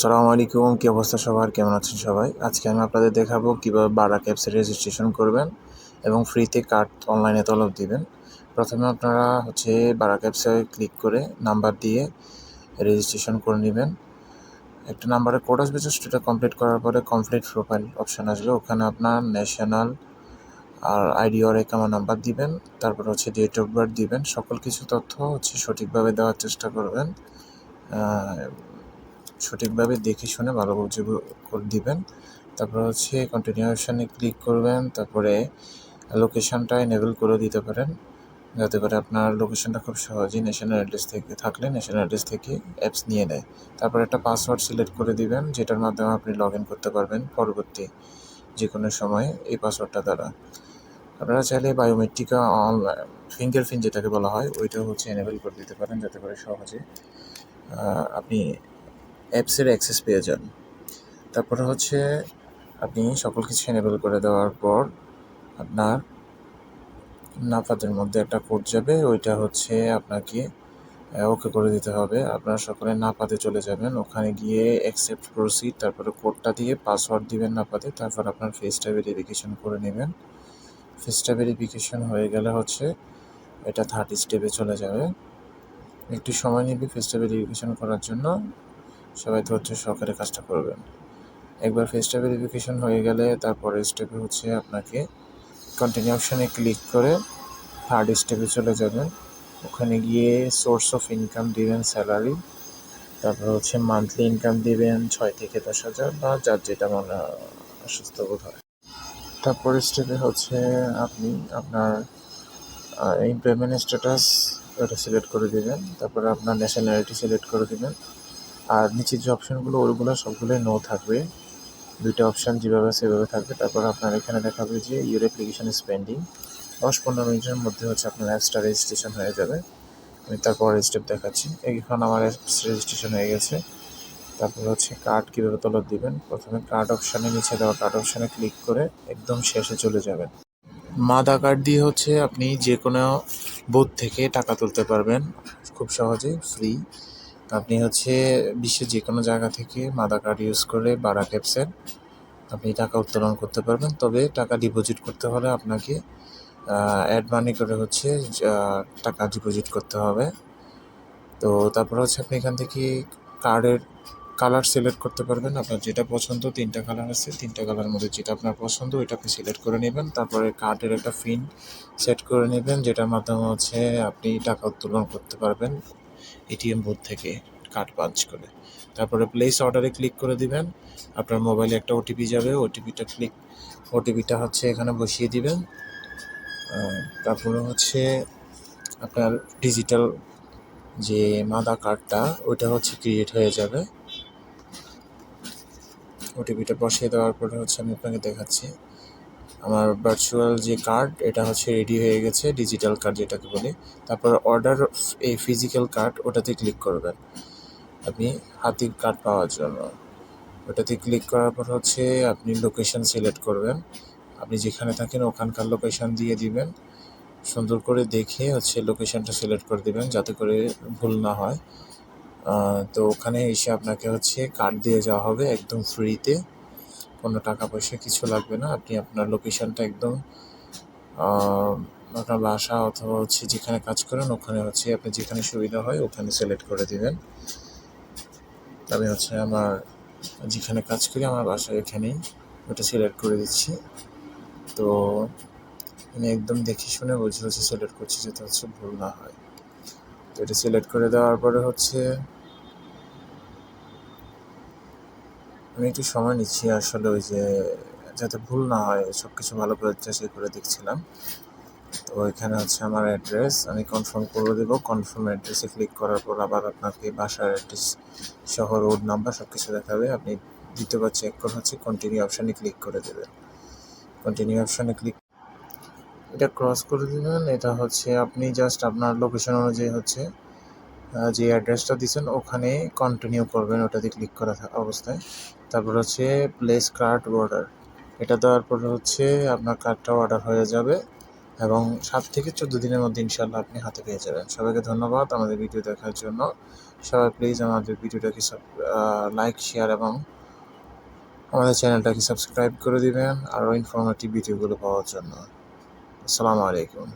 সালামু আলাইকুম, কী অবস্থা সবার? কেমন আছেন সবাই? আজকে আমি আপনাদের দেখাবো কীভাবে বারা ক্যাপসে রেজিস্ট্রেশন করবেন এবং ফ্রিতে কার্ড অনলাইনে তলব দিবেন। প্রথমে আপনারা হচ্ছে বারা ক্যাপসে ক্লিক করে নাম্বার দিয়ে রেজিস্ট্রেশন করে নেবেন। একটা নাম্বারে কোড আসবে জাস্ট এটা কমপ্লিট করার পরে কমপ্লিট প্রোফাইল অপশান আসবে। ওখানে আপনার ন্যাশনাল আর আইডি অর একামা নাম্বার দিবেন, তারপর হচ্ছে ডেট অফ বার্থ দিবেন। সকল কিছু তথ্য হচ্ছে সঠিকভাবে দেওয়ার চেষ্টা করবেন। সঠিকভাবে দেখে শুনে ভালো বুঝে করে দিবেন। তারপর হচ্ছে কন্টিনিউশনে ক্লিক করবেন, তারপরে লোকেশানটা এনেবল করে দিতে পারেন। যাতে করে আপনার লোকেশনটা খুব সহজেই ন্যাশনাল অ্যাড্রেস থেকে, থাকলে ন্যাশনাল অ্যাড্রেস থেকে অ্যাপস নিয়ে নেয়। তারপর একটা পাসওয়ার্ড সিলেক্ট করে দিবেন, যেটার মাধ্যমে আপনি লগ ইন করতে পারবেন পরবর্তী যে কোনো সময়ে এই পাসওয়ার্ডটা দ্বারা। আপনারা চাইলে বায়োমেট্রিক ফিঙ্গারপ্রিন্ট যেটাকে বলা হয়, ওইটাও হচ্ছে এনেবল করে দিতে পারেন, যাতে করে সহজে আপনি অ্যাপসের অ্যাক্সেস পেয়ে যান। তারপরে হচ্ছে আপনি সকল কিছু এনেবল করে দেওয়ার পর আপনার নাফাদের মধ্যে একটা কোড যাবে, ওইটা হচ্ছে আপনাকে ওকে করে দিতে হবে। আপনারা সকলে নাপাতে চলে যাবেন, ওখানে গিয়ে অ্যাকসেপ্ট প্রসিড তারপরে কোডটা দিয়ে পাসওয়ার্ড দিবেন নাপাতে তারপর আপনার ফেসটা ভেরিফিকেশন করে নেবেন। ফেসটা ভেরিফিকেশন হয়ে গেলে হচ্ছে এটা থার্ড স্টেপে চলে যাবে। একটু সময় নিবে ফেসটা ভেরিফিকেশন করার জন্য। সবাই ধৈর্য সহকারে কাজটা করবেন। একবার ফেসটা ভেরিফিকেশন হয়ে গেলে তারপরে স্টেপে হচ্ছে আপনাকে কন্টিনিউ অপশানে ক্লিক করে থার্ড স্টেপে চলে যাবেন। ওখানে গিয়ে সোর্স অফ ইনকাম দিবেন স্যালারি তারপর হচ্ছে মান্থলি ইনকাম দিবেন ছয় থেকে দশ হাজার বা যার যেটা মনে অসুস্থ বোধ হয়। তারপর স্টেপে হচ্ছে আপনি আপনার এমপ্লয়মেন্ট স্ট্যাটাস ওটা সিলেক্ট করে দেবেন। তারপরে আপনার ন্যাশনালিটি সিলেক্ট করে দেবেন। আর নিচের যে অপশানগুলো ওইগুলো সবগুলোই নো থাকবে। দুইটা অপশান যেভাবে সেভাবে থাকবে। তারপর আপনার এখানে দেখাবে যে ইউর অ্যাপ্লিকেশন স্পেন্ডিং দশ পনেরো মিনিটের মধ্যে হচ্ছে আপনার অ্যাপসটা রেজিস্ট্রেশন হয়ে যাবে। আমি তারপর স্টেপ দেখাচ্ছি। এখন আমার অ্যাপস রেজিস্ট্রেশন হয়ে গেছে। তারপর হচ্ছে কার্ড কীভাবে তলব দিবেন? প্রথমে কার্ড অপশানে নিচে দেওয়া কার্ড অপশানে ক্লিক করে একদম শেষে চলে যাবেন। মাদা কার্ড দিয়ে হচ্ছে আপনি যে কোনো বুথ থেকে টাকা তুলতে পারবেন। খুব সহজে ফ্রি আপনি হচ্ছে বিশ্বের যে কোনো জায়গা থেকে মাদা কার্ড ইউজ করে বারা ক্যাপসের আপনি টাকা উত্তোলন করতে পারবেন। তবে টাকা ডিপোজিট করতে হলে আপনাকে অ্যাড মানি করে হচ্ছে টাকা ডিপোজিট করতে হবে। তো তারপর হচ্ছে আপনি এখান থেকে কার্ডের কালার সিলেক্ট করতে পারবেন। আপনার যেটা পছন্দ তিনটা কালার আছে। তিনটা কালার মধ্যে যেটা আপনার পছন্দ, ওইটা আপনি সিলেক্ট করে নেবেন। তারপরে কার্ডের একটা ফিন সেট করে নেবেন, যেটার মাধ্যমে হচ্ছে আপনি টাকা উত্তোলন করতে পারবেন। এটিএম বুথ থেকে কার্ড পাঞ্চ করে। তারপরে প্লেস অর্ডারে ক্লিক করে দিবেন। আপনার মোবাইলে একটা ওটিপি যাবে। ওটিপিটা ক্লিক ওটিপিটা হচ্ছে এখানে বসিয়ে দিবেন। তারপরে হচ্ছে আপনার ডিজিটাল যে মাদা কার্ডটা ওইটা হচ্ছে ক্রিয়েট হয়ে যাবে। ওটিপিটা বসিয়ে দেওয়ার পরে হচ্ছে আমি আপনাকে দেখাচ্ছি। আমার ভার্চুয়াল যে কার্ড এটা হচ্ছে রেডি হয়ে গেছে ডিজিটাল কার্ড যেটাকে বলি। তারপর অর্ডার এই ফিজিক্যাল কার্ড ওটাতে ক্লিক করবেন। আপনি হাতির কার্ড পাওয়ার জন্য। ওটাতে ক্লিক করার পর হচ্ছে আপনি লোকেশন সিলেক্ট করবেন। আপনি যেখানে থাকেন ওখানকার লোকেশন দিয়ে দিবেন। সুন্দর করে দেখে হচ্ছে লোকেশনটা সিলেক্ট করে দিবেন, যাতে করে ভুল না হয়। তো ওখানে এসে আপনাকে হচ্ছে কার্ড দিয়ে যাওয়া হবে একদম ফ্রিতে কোনো টাকা পয়সা কিছু লাগবে না। আপনি আপনার লোকেশনটা একদম আপনার বাসা অথবা হচ্ছে যেখানে কাজ করেন, ওখানে হচ্ছে আপনি যেখানে সুবিধা হয় ওখানে সিলেক্ট করে দিবেন। আমি হচ্ছে আমার যেখানে কাজ করি, আমার বাসা এখানেই ওটা সিলেক্ট করে দিচ্ছি। তো আমি একদম দেখে শুনে বুঝে হচ্ছে সিলেক্ট করছি যাতে হচ্ছে ভুল না হয়। তো এটা সিলেক্ট করে দেওয়ার পরে হচ্ছে আমি একটু সময় নিচ্ছি আসলে ওই যে যাতে ভুল না হয় সব কিছু ভালো করে যাচাই করে দেখছিলাম। তো এখানে হচ্ছে আমার অ্যাড্রেস আমি কনফার্ম করে দেবো। কনফার্ম অ্যাড্রেসে ক্লিক করার পর আবার আপনাকে বাসার অ্যাড্রেস সহ রোড নাম্বার সব কিছু দেখাবে। আপনি দ্বিতীয়বার চেক করে হচ্ছে কন্টিনিউ অপশানে ক্লিক করে দেবেন। কন্টিনিউ অপশানে ক্লিক এটা ক্রস করে দেবেন। এটা হচ্ছে আপনি জাস্ট আপনার লোকেশন অনুযায়ী হচ্ছে যে অ্যাড্রেসটা দিচ্ছেন ওখানে কন্টিনিউ করবেন। ওটাতে ক্লিক করা অবস্থায়। তারপর হচ্ছে প্লেস কার্ড অর্ডার এটা দেওয়ার পর হচ্ছে আপনার কার্ডটা অর্ডার হয়ে যাবে এবং সাত থেকে চোদ্দ দিনের মধ্যে ইনশাল্লাহ আপনি হাতে পেয়ে যাবেন। সবাইকে ধন্যবাদ আমাদের ভিডিও দেখার জন্য। সবাই প্লিজ আমাদের ভিডিওটাকে লাইক শেয়ার এবং আমাদের চ্যানেলটাকে সাবস্ক্রাইব করে দিবেন আরও ইনফরমেটিভ ভিডিওগুলো পাওয়ার জন্য। আসসালামু আলাইকুম।